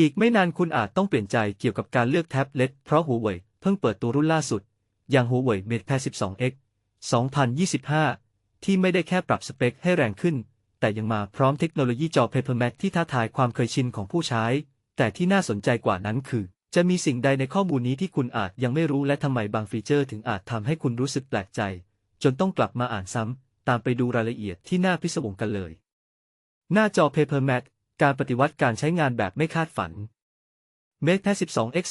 อีกไม่นานคุณอาจต้องเปลี่ยนใจเกี่ยวกับการเลือกแท็บเล็ตเพราะหัวเว่ยเพิ่งเปิดตัวรุ่นล่าสุด อย่างหัวเว่ย MatePad 12X 2025 ที่ไม่ได้แค่ปรับสเปคให้แรงขึ้น แต่ยังมาพร้อมเทคโนโลยีจอ Paper Matte ที่ท้าทายความเคยชินของผู้ใช้ แต่ที่น่าสนใจกว่านั้นคือ จะมีสิ่งใดในข้อมูลนี้ที่คุณอาจยังไม่รู้และทำไมบางฟีเจอร์ถึงอาจทำให้คุณรู้สึกแปลกใจ จนต้องกลับมาอ่านซ้ำตามไปดูรายละเอียดที่น่าพิศวงกันเลย หน้าจอ p a p e r m a t การปฏิวัติการใช้งานแบบไม่คาดฝัน m a t e 12X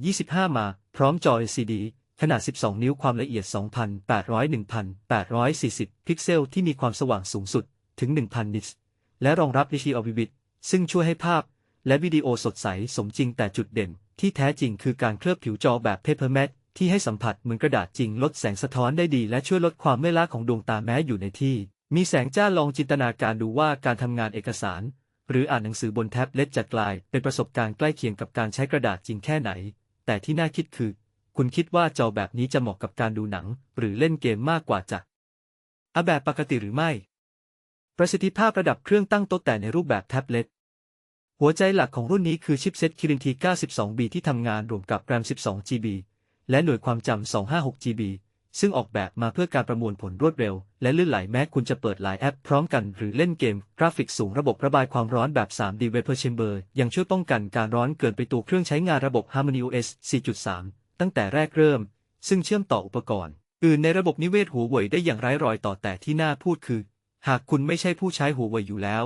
2025 มา พร้อมจอ LCD ขนาด 12 นิ้วความละเอียด 2,800-1,840 พิกเซลที่มีความสว่างสูงสุดถึง 1,000 นิตส์ และรองรับ DCI Vivid ซึ่งช่วยให้ภาพ และวิดีโอสดใสสมจริงแต่จุดเด่น ที่แท้จริงคือการเคลือบผิวจอแบบ Paper Matte ที่ให้สัมผัสเหมือนกระดาษจริงลดแสงสะท้อนได้ดี และช่วยลดความเมื่อยล้าของดวงตาแม้อยู่ในที่ มีแสงจ้าลองจินตนาการดูว่าการทำงานเอกสาร หรืออ่านหนังสือบนแท็บเล็ตจะกลายเป็นประสบการณ์ใกล้เคียงกับการใช้กระดาษจริงแค่ไหน แต่ที่น่าคิดคือ คุณคิดว่าจอแบบนี้จะเหมาะกับการดูหนัง หรือเล่นเกมมากกว่าจะอะแบบปกติหรือไม่ ประสิทธิภาพระดับเครื่องตั้งโต๊ะแต่ในรูปแบบแท็บเล็ตหัวใจหลักของรุ่นนี้คือชิปเซ็ต Kirin T92B ที่ทำงานรวมกับ RAM 12GB และหน่วยความจำ 256GB ซึ่งออกแบบมาเพื่อการประมวลผลรวดเร็ว และลื่นไหลแม้คุณจะเปิดหลายแอปพร้อมกันหรือเล่นเกม กราฟิกสูงระบบระบายความร้อนแบบ 3D Vapor Chamber ยังช่วยป้องกันการร้อนเกินไปตัวเครื่องใช้งานระบบ HarmonyOS 4.3 ตั้งแต่แรกเริ่ม ซึ่งเชื่อมต่ออุปกรณ์ อื่นในระบบนิเวศหัวเว่ยได้อย่างไร้รอยต่อแต่ที่น่าพูดคือ หากคุณไม่ใช่ผู้ใช้หัวเว่ยอยู่แล้ว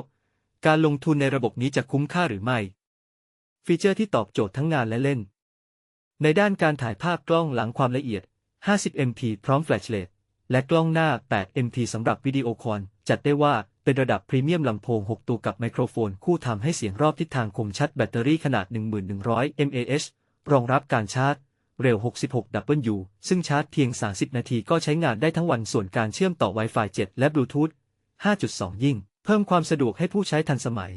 การลงทุนในระบบนี้จะคุ้มค่าหรือไม่ ฟีเจอร์ที่ตอบโจทย์ทั้งงานและเล่น ในด้านการถ่ายภาพกล้องหลังความละเอียด 50MP พร้อมแฟลชเลทและกล้องหน้า 8MP สำหรับวิดีโอคอลจัดได้ว่าเป็นระดับพรีเมียมลำโพง 6 ตัวกับไมโครโฟน คู่ทำให้เสียงรอบทิศทางคมชัดแบตเตอรี่ขนาด 1100 mAh รองรับการชาร์จ เร็ว 66W ซึ่งชาร์จเพียง 30 นาทีก็ใช้งานได้ทั้งวันส่วนการเชื่อมต่อ Wi-Fi 7 และบลูทูธ5.2 ยิ่ง เพิ่มความสะดวกให้ผู้ใช้ทันสมัย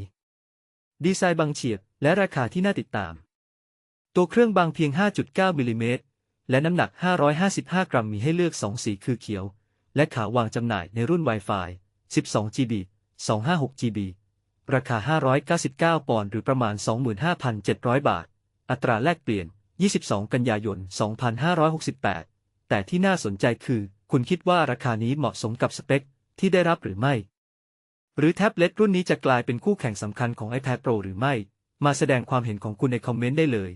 ดีไซน์บางเฉียบและราคาที่น่าติดตาม ตัวเครื่องบางเพียง 5.9มิลลิเมตร และน้ำหนัก 555 กรัมมีให้เลือก 2 สีคือเขียว และขาววางจำหน่ายในรุ่น Wi-Fi 12GB 256GB ราคา 599 ปอนด์หรือประมาณ 25,700 บาท อัตราแลกเปลี่ยน 22 กันยายน 2568 แต่ที่น่าสนใจคือ คุณคิดว่าราคานี้เหมาะสมกับสเปค ที่ได้รับหรือไม่ หรือแท็บเล็ตรุ่นนี้จะกลายเป็นคู่แข่งสำคัญของ iPad Pro หรือไม่ มาแสดงความเห็นของคุณในคอมเมนต์ได้เลย